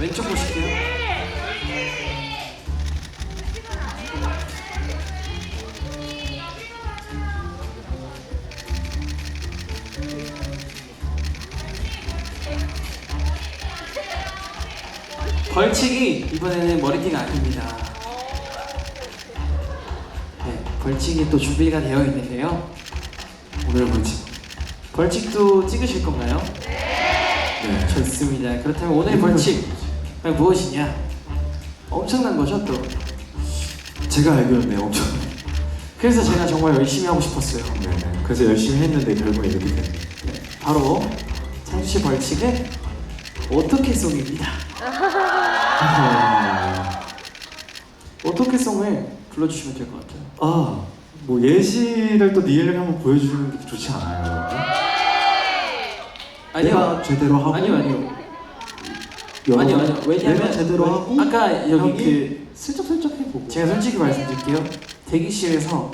왼쪽 보실게요. 벌칙이 이번에는 머리띠가 아닙니다. 네, 벌칙이 또 준비가 되어 있는데요. 오늘 벌칙. 벌칙도 찍으실 건가요? 네. 좋습니다. 그렇다면 오늘 벌칙 무엇이냐? 엄청난 거죠 또. 제가 알기로는 네, 엄청. 그래서 제가 정말 열심히 하고 싶었어요. 네, 네. 그래서 열심히 했는데 결국에 이렇게 됐네. 네, 바로 창주 씨 벌칙은 어떻게 송입니다. 아, 어떻게 송을 불러주시면 될 것 같아요. 아, 뭐 예시를 또 니엘을 한번 보여주는 게 좋지 않아요? 내가 제대로 하고 아니요 아니요 아니요 아니요. 왜냐면 제대로 하고 아까 여기 그 슬쩍 슬쩍 해보고. 제가 솔직히 말씀드릴게요. 대기실에서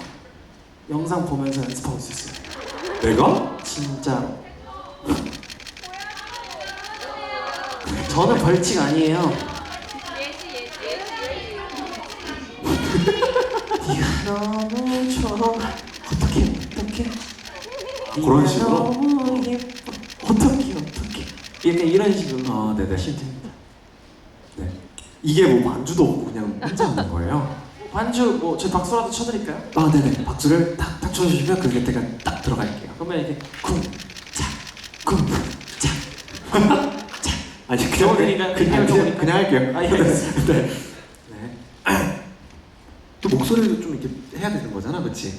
영상 보면서 연습하고 있었어요. 내가? 진짜로. 저는 벌칙 아니에요. 네가 너무 좋아 어떻게 어떻게 그런 식으로? 너무 예뻐 어떻게 약간 이런 식으로 아, 네네. 하시면 됩니다 네. 이게 뭐 반주도 없고 그냥 혼자 하는 거예요? 반주 뭐저 박수라도 쳐드릴까요? 아, 네네. 박수를 탁탁 쳐주시면 그 곁에가 딱 들어갈게요. 그러면 이렇게 쿵차 아니 적어드리니까 그냥 그냥, 적어드릴까요? 그냥 할게요. 아, 예. 네. 네. 또 목소리도 좀 이렇게 해야 되는 거잖아, 그렇지?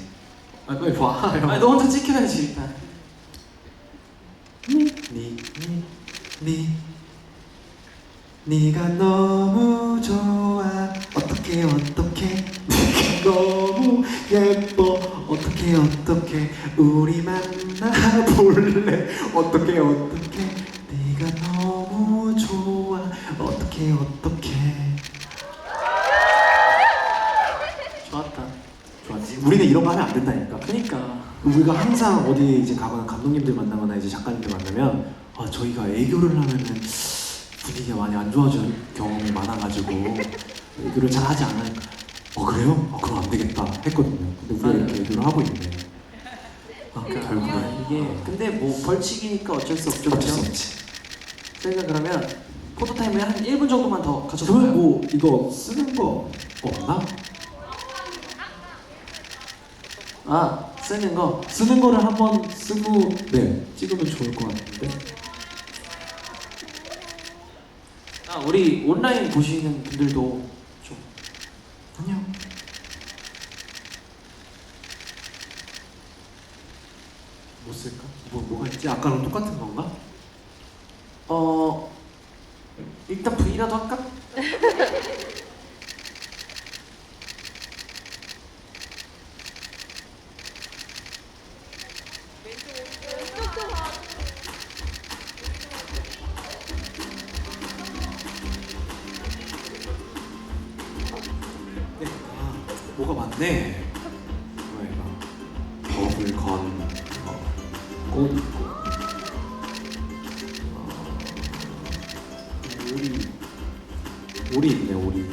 아 빨리 봐. 아니 너 혼자 찍혀야지 일단 니, 니, 니, 네가 너무 좋아. 어떻게 어떻게 네가 너무 예뻐. 어떻게 어떻게 우리 만나 볼래. 어떻게 어떻게 네가 너무 좋아. 어떻게 어떻게 좋았다 좋았지. 우리는 이런 거 하면 안 된다니까. 그니까 우리가 항상 어디 이제 가거나 감독님들 만나거나 이제 작가님들 만나면 아 저희가 애교를 하면은 분위기가 많이 안 좋아지는 경험이 많아가지고 애교를 잘 하지 않아요. 어 그래요? 아 그럼 안 되겠다 했거든요. 근데 우리가 맞아요. 이렇게 애교를 하고 있네. 아 결국에 아, 이게 근데 뭐 벌칙이니까 어쩔 수 없죠 어쩔 수 그죠? 없지. 저희가 그러면 포토타임을 한 1분 정도만 더 가져볼까요? 뭐 이거 쓰는 거 없나? 아 쓰는 거 쓰는 거를 한번 쓰고 네 찍으면 좋을 것 같은데. 아, 우리 온라인 보시는 분들도 좀 안녕. 뭐 쓸까? 뭐 뭐가 있지? 아까랑 똑같은 건가? 어 일단 V라도 할까? 뭐가 많네. 뭐야 이거? 버블 건, 어, 꽃 있고, 어, 오리, 오리 있네 오리.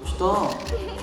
멋있다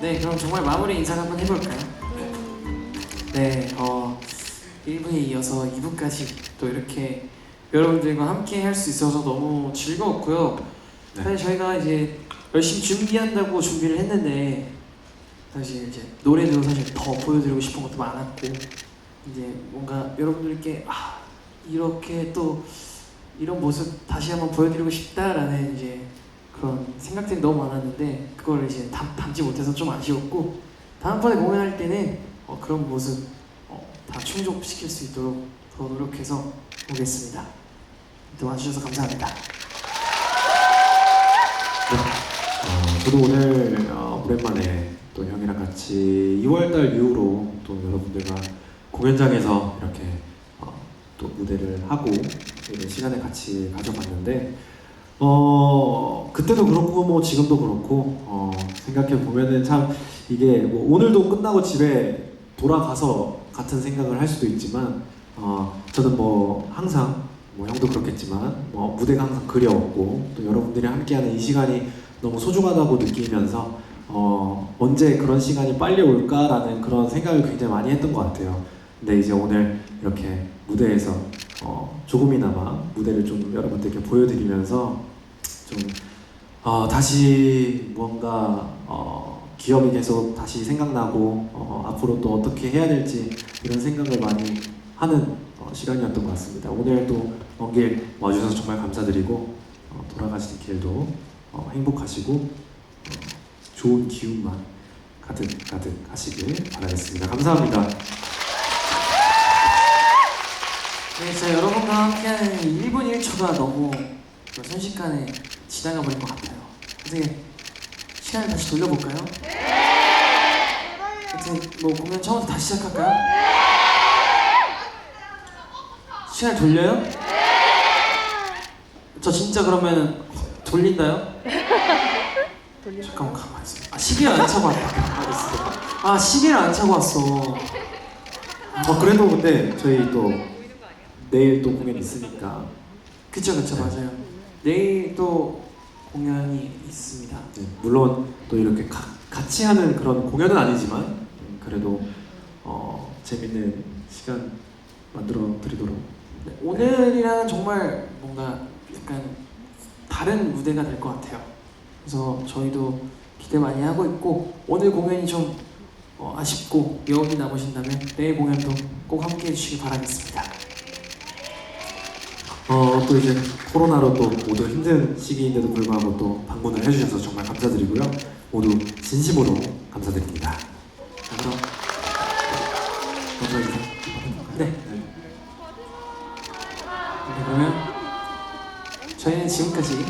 네 그럼 정말 마무리 인사를 한번 해볼까요? 네, 어, 1부에 이어서 2부까지 또 이렇게 여러분들과 함께 할 수 있어서 너무 즐거웠고요. 네. 사실 저희가 이제 열심히 준비한다고 준비를 했는데 사실 이제 노래도 사실 더 보여드리고 싶은 것도 많았고 이제 뭔가 여러분들께 아 이렇게 또 이런 모습 다시 한번 보여드리고 싶다라는 이제 생각들이 너무 많았는데 그걸 이제 담, 담지 못해서 좀 아쉬웠고 다음번에 공연할 때는 어, 그런 모습 어, 다 충족시킬 수 있도록 더 노력해서 오겠습니다. 또 와주셔서 감사합니다. 어, 저도 오늘 어, 오랜만에 또 형이랑 같이 2월달 이후로 또 여러분들과 공연장에서 이렇게 어, 또 무대를 하고 이런 시간을 같이 가져봤는데 어 그때도 그렇고 뭐 지금도 그렇고 어, 생각해 보면은 참 이게 뭐 오늘도 끝나고 집에 돌아가서 같은 생각을 할 수도 있지만 어 저는 뭐 항상 뭐 형도 그렇겠지만 뭐 무대가 항상 그리웠고 또 여러분들이 함께하는 이 시간이 너무 소중하다고 느끼면서 어 언제 그런 시간이 빨리 올까라는 그런 생각을 굉장히 많이 했던 것 같아요. 근데 이제 오늘 이렇게 무대에서 어 조금이나마 무대를 좀 여러분들께 보여드리면서 좀 어, 다시 무언가 어, 기억이 계속 다시 생각나고 어, 앞으로 또 어떻게 해야 될지 이런 생각을 많이 하는 어, 시간이었던 것 같습니다. 오늘 또먼 길 와주셔서 정말 감사드리고 어, 돌아가시는 길도 어, 행복하시고 어, 좋은 기운만 가득 가득 하시길 바라겠습니다. 감사합니다. 네, 진짜 여러분과 함께하는 1분 1초가 너무 그 순식간에 지나가 버린 것 같아요. 어떻게 시간을 다시 돌려볼까요? 네! 어떻게 뭐 공연 처음부터 다시 시작할까요? 시간을 돌려요? 저 진짜 그러면 돌린다요? 잠깐만 가만히 있어. 아 시계를 안 차고 왔다. 가만히 있어. 아 시계를 안 차고 왔어. 어, 그래도 근데 저희 또 내일 또 공연 있으니까 그쵸 그쵸 맞아요. 내일 또 공연이 있습니다. 네, 물론 또 이렇게 가- 같이 하는 그런 공연은 아니지만 음, 그래도 어, 재밌는 시간 만들어 드리도록 네, 오늘이랑은 정말 뭔가 약간 다른 무대가 될 것 같아요. 그래서 저희도 기대 많이 하고 있고 오늘 공연이 좀 어, 아쉽고 여운이 남으신다면 내일 공연도 꼭 함께 해 주시기 바라겠습니다. 어, 또 이제 코로나로 또 모두 힘든 시기인데도 불구하고 또 방문을 해주셔서 정말 감사드리고요 모두 진심으로 감사드립니다 먼저 인사 네. 네. 네, 그러면 저희는 지금까지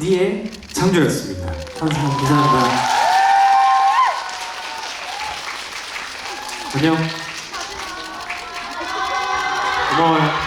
니엘 창조였습니다 감사합니다. 감사합니다. 안녕 고마워요